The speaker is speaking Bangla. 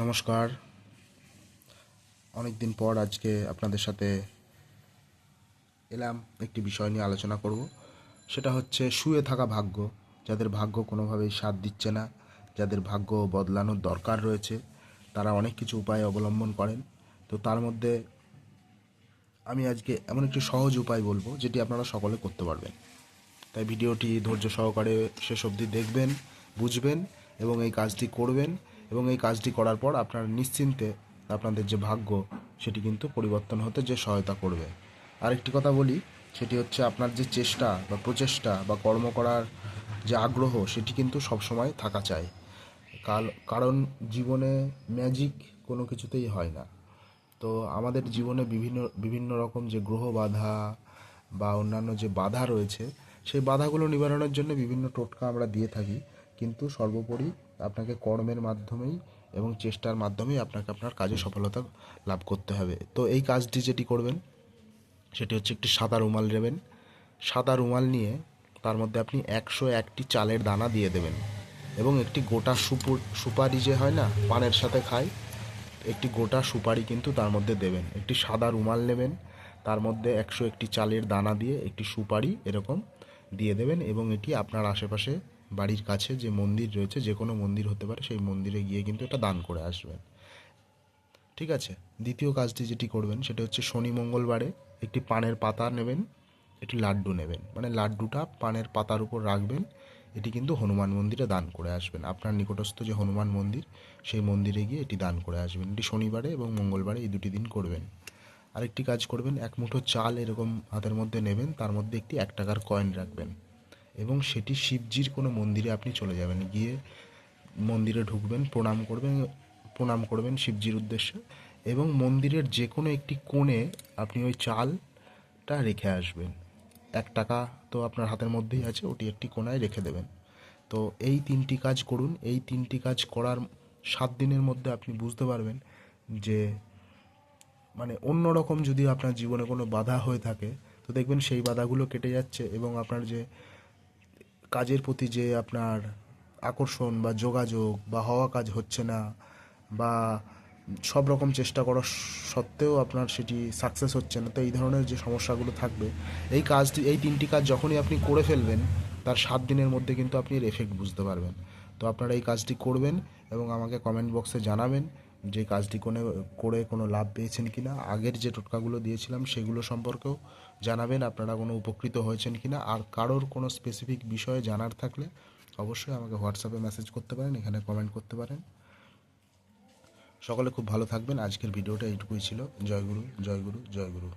নমস্কার। অনেক দিন পর আজকে আপনাদের সাথে এলাম, একটি বিষয় নিয়ে আলোচনা করব। সেটা হচ্ছে শুয়ে থাকা ভাগ্য। যাদের ভাগ্য কোনোভাবেই সাথ দিচ্ছে না, যাদের ভাগ্য বদলানোর দরকার রয়েছে, তারা অনেক কিছু উপায় অবলম্বন করেন। তো তার মধ্যে আমি আজকে এমন একটি সহজ উপায় বলব, যেটি আপনারা সকলে করতে পারবেন। তাই ভিডিওটি ধৈর্য সহকারে শেষ অবধি দেখবেন, বুঝবেন এবং এই কাজটি করবেন। এবং এই কাজটি করার পর আপনার নিশ্চিন্তে আপনাদের যে ভাগ্য, সেটি কিন্তু পরিবর্তন হতে যে সহায়তা করবে। আরেকটি কথা বলি, সেটি হচ্ছে আপনার যে চেষ্টা বা প্রচেষ্টা বা কর্ম করার যে আগ্রহ, সেটি কিন্তু সবসময় থাকা চাই। কাল- কারণ জীবনে ম্যাজিক কোনো কিছুতেই হয় না। তো আমাদের জীবনে বিভিন্ন বিভিন্ন রকম যে গ্রহ বাধা বা অন্যান্য যে বাধা রয়েছে, সেই বাধাগুলো নিবারণের জন্য বিভিন্ন টোটকা আমরা দিয়ে থাকি। কিন্তু সর্বোপরি আপনাকে কর্মের মাধ্যমেই এবং চেষ্টার মাধ্যমেই আপনাকে আপনার কাজে সফলতা লাভ করতে হবে। তো এই কাজটি যেটি করবেন, সেটি হচ্ছে একটি সাদা রুমাল নেবেন। সাদা রুমাল নিয়ে তার মধ্যে আপনি একশো একটি চালের দানা দিয়ে দেবেন এবং একটি গোটা সুপুর, সুপারি যে হয় না, পানের সাথে খায়, একটি গোটা সুপারি কিন্তু তার মধ্যে দেবেন। একটি সাদা রুমাল নেবেন, তার মধ্যে একশো একটি চালের দানা দিয়ে একটি সুপারি এরকম দিয়ে দেবেন এবং এটি আপনার আশেপাশে বাড়ির কাছে যে মন্দির রয়েছে, যে কোনো মন্দির হতে পারে, সেই মন্দিরে গিয়ে কিন্তু এটা দান করে আসবেন। ঠিক আছে? দ্বিতীয় কাজটি যেটি করবেন, সেটা হচ্ছে শনি মঙ্গলবারে একটি পানের পাতা নেবেন, একটি লাড্ডু নেবেন। মানে লাড্ডুটা পানের পাতার উপর রাখবেন, এটি কিন্তু হনুমান মন্দিরে দান করে আসবেন। আপনার নিকটস্থ যে হনুমান মন্দির, সেই মন্দিরে গিয়ে এটি দান করে আসবেন। এটি শনিবারে এবং মঙ্গলবারে এই দুটি দিন করবেন। আরেকটি কাজ করবেন, এক মুঠো চাল এরকম হাতের মধ্যে নেবেন, তার মধ্যে একটি এক টাকার কয়েন রাখবেন। এবং সেটি শিবজির কোনো মন্দিরে আপনি চলে যাবেন। গিয়ে মন্দিরে ঢুকবেন, প্রণাম করবেন প্রণাম করবেন শিবজির উদ্দেশ্যে এবং মন্দিরের যে কোনো একটি কোণে আপনি ওই চালটা রেখে আসবেন। এক টাকা তো আপনার হাতের মধ্যেই আছে, ওটি একটি কোণায় রেখে দেবেন। তো এই তিনটি কাজ করুন। এই তিনটি কাজ করার সাত দিনের মধ্যে আপনি বুঝতে পারবেন যে মানে অন্যরকম যদি আপনার জীবনে কোনো বাধা হয়ে থাকে, তো দেখবেন সেই বাধাগুলো কেটে যাচ্ছে এবং আপনার যে কাজের প্রতি যে আপনার আকর্ষণ বা যোগাযোগ বা হওয়া কাজ হচ্ছে না বা সব রকম চেষ্টা করা সত্ত্বেও আপনার সেটি সাকসেস হচ্ছে না, তো এই ধরনের যে সমস্যাগুলো থাকবে, এই কাজটি, এই তিনটি কাজ যখনই আপনি করে ফেলবেন, তার সাত দিনের মধ্যে কিন্তু আপনি এর এফেক্ট বুঝতে পারবেন। তো আপনারা এই কাজটি করবেন এবং আমাকে কমেন্ট বক্সে জানাবেন। যে কাজটি কোনে, করে কোনো লাভ পেয়েছেন কি না আগের যে টোটকাগুলো দিয়েছিলাম সেগুলো সম্পর্কেও জানাবেন। আপনারা কোনো উপকৃত হয়েছেন কি না আর কারোর কোনো স্পেসিফিক বিষয়ে জানার থাকলে অবশ্যই আমাকে হোয়াটসঅ্যাপে মেসেজ করতে পারেন, এখানে কমেন্ট করতে পারেন। সকলে খুব ভালো থাকবেন। আজকের ভিডিওটা এইটুকুই ছিল। জয়গুরু জয়গুরু জয়গুরু জয় গুরু।